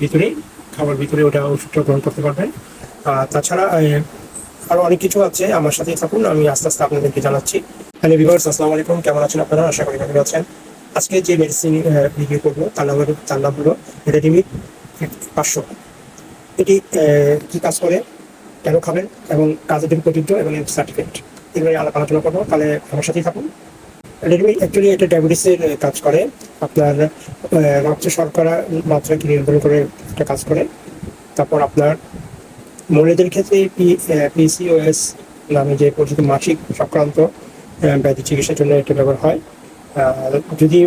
ভিতরে, খাবার ভিতরে ওটা ওষুধটা গ্রহণ করতে পারবেন। তাছাড়া আরও অনেক কিছু আছে। আমার সাথেই থাকুন, আমি আস্তে আস্তে আপনাদেরকে জানাচ্ছি। হ্যালো ভিভার্স আসসালামু আলাইকুম। কেমন আছেন আপনারা? আশা করি ভালো আছেন। আজকে যে মেডিসিন রিভিউ করব, তার নাম হলো তার নাম হলো রেডিমিক পাঁচশো। এটি কি কাজ করে, কেন খাবেন এবং কাজের প্রযোজ্য এবং সার্টিফিকেট এগুলো আলাপ আলোচনা করব। তাহলে আমার সাথেই থাকুন। রেডমি অ্যাকচুয়ালি এটা ডায়াবেটিসের কাজ করে। আপনার রক্ত শর্করা মাত্রাকে নিয়ন্ত্রণ করে একটা কাজ করে। তারপর আপনার মহিলাদের ক্ষেত্রে পিসিওএস নামে যে পরিচিত মাসিক সংক্রান্ত ব্যাধি চিকিৎসার জন্য এটা ব্যবহার হয়। যদি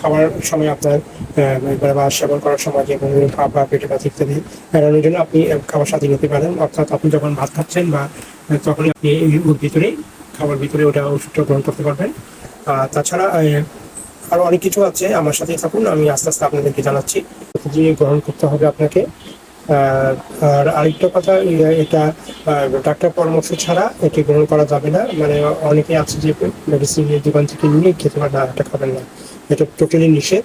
খাওয়ার সময় আপনার বা সেবন করার সময় যে কোনো ভাব বা পেটে ব্যথা ইত্যাদি এড়ানোর জন্য আপনি খাবার সাথে নিতে পারেন। অর্থাৎ আপনি যখন ভাত খাচ্ছেন বা আহ, তখনই আপনি ভিতরে খাবার ভিতরে ওটা ওষুধটা গ্রহণ করতে পারবেন। তাছাড়া আহ, আরও অনেক কিছু আছে। আমার সাথেই থাকুন আমি আস্তে আস্তে আপনাদেরকে জানাচ্ছি। প্রতিদিনই গ্রহণ করতে হবে আপনাকে। আর আরেকটা কথা এটা ডাক্তার পরামর্শ ছাড়া এটি গ্রহণ করা যাবে না। মানে অনেকে আছে যে মেডিসিনের দোকান থেকে নিয়ে খেতে পারে না এটা খাবেন না। এটা টোটালি নিষেধ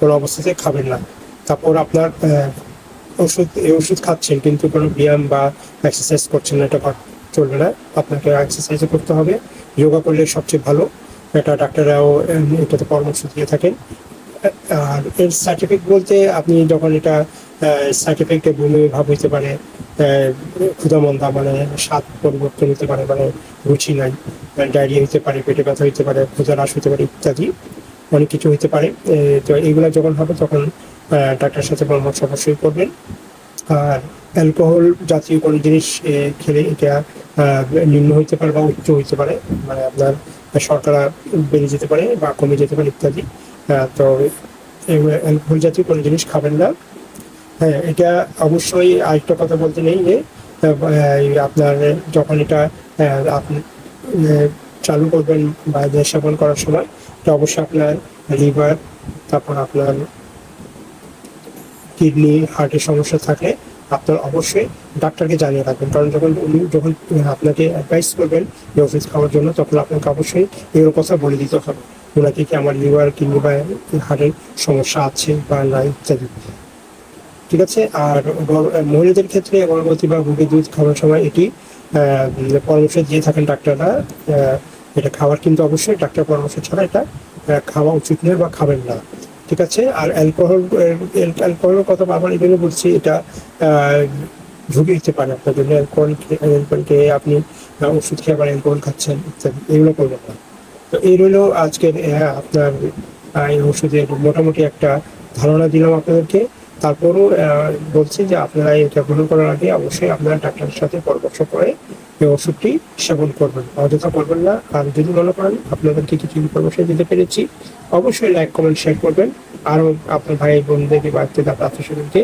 কোনো অবস্থাতে খাবেন না। তারপর আপনার ওষুধ এই ওষুধ খাচ্ছেন কিন্তু কোনো ব্যায়াম বা এক্সারসাইজ করছেন না এটা চলবে না। আপনাকে এক্সারসাইজও করতে হবে। যোগা করলে সবচেয়ে ভালো। এটা ডাক্তাররাও এটাতে পরামর্শ দিয়ে থাকেন। আর এর সার্টিফিকেট বলতে আপনি যখন এটা সাইড সার্টিফিকেটে বমি ভাব হইতে পারে ক্ষুদামন্দা মানে স্বাদ পরিবর্তন হতে পারে মানে রুচি নাই ডায়রিয়া হইতে পারে, পেটে ব্যথা হইতে পারে ক্ষুদা হ্রাস হইতে পারে ইত্যাদি, অনেক কিছু হইতে পারে। তো এইগুলো যখন হবে তখন ডাক্তারের সাথে পরামর্শ অবশ্যই করবেন। আর অ্যালকোহল জাতীয় কোনো জিনিস খেলে এটা নিম্ন হইতে পারে বা উচ্চ হইতে পারে মানে আপনার শর্করা বেড়ে যেতে পারে বা কমে যেতে পারে ইত্যাদি। তো অ্যালকোহল জাতীয় কোনো জিনিস খাবেন না। হ্যাঁ এটা অবশ্যই আরেকটা কথা বলতে নেই যে আপনার যখন এটা আপনি চালু করবেন বা সেবন করার সময় এটা অবশ্যই আপনার লিভার তারপর আপনার কিডনি হার্টের সমস্যা থাকলে আপনার অবশ্যই ডাক্তারকে জানিয়ে রাখবেন। কারণ যখন উনি, যখন আপনাকে অ্যাডভাইস করবেন যে ওষুধ খাওয়ার জন্য, তখন আপনাকে অবশ্যই এর কথা বলে দিতে হবে। ওনাকে কি আমার লিভার কিডনি বা হার্টের সমস্যা আছে বা নাই ইত্যাদি। ঠিক আছে? আর মহিলাদের ক্ষেত্রে গর্ভবতী বা বুকে দুধ খাওয়ার সময় এটি পরামর্শ দিয়ে থাকেন ডাক্তাররা। এটা খাওয়ার কিন্তু অবশ্যই, ডাক্তার পরামর্শ ছাড়া এটা খাওয়া উচিত নয় বা খাবেন না। ঠিক আছে? আর অ্যালকোহল অ্যালকোহলের কথা বারবার জন্য বলছি, এটা ঝুঁকি দিতে পারে আপনার জন্য। অ্যালকোহল অ্যালকোহল খেয়ে আপনি ওষুধ খেয়ে আবার অ্যালকোহল খাচ্ছেন, ইত্যাদি। এগুলো করবেন না। তো এই রইল আজকের আপনার এই ওষুধের মোটামুটি একটা ধারণা দিলাম আপনাদেরকে। তারপরও বলছি যে আপনারা এটা গ্রহণ করার আগে অবশ্যই আপনারা ডাক্তারের সাথে পরামর্শ করে এই ওষুধটি সেবন করবেন। অযথা করবেন না, আর যদি মনে করেন আপনাদেরকে কিছু পরামর্শ দিতে পেরেছি, অবশ্যই লাইক, কমেন্ট, শেয়ার করবেন। আরও আপনার ভাই, বোনদেরকে বা আত্মীয় স্বজনকে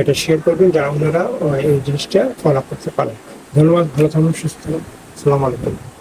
এটা শেয়ার করবেন, যারা ওনারা এই জিনিসটা ফলো করতে পারেন। ধন্যবাদ, ভালো থাকুন, সুস্থ থাকুন। আলাইকুম।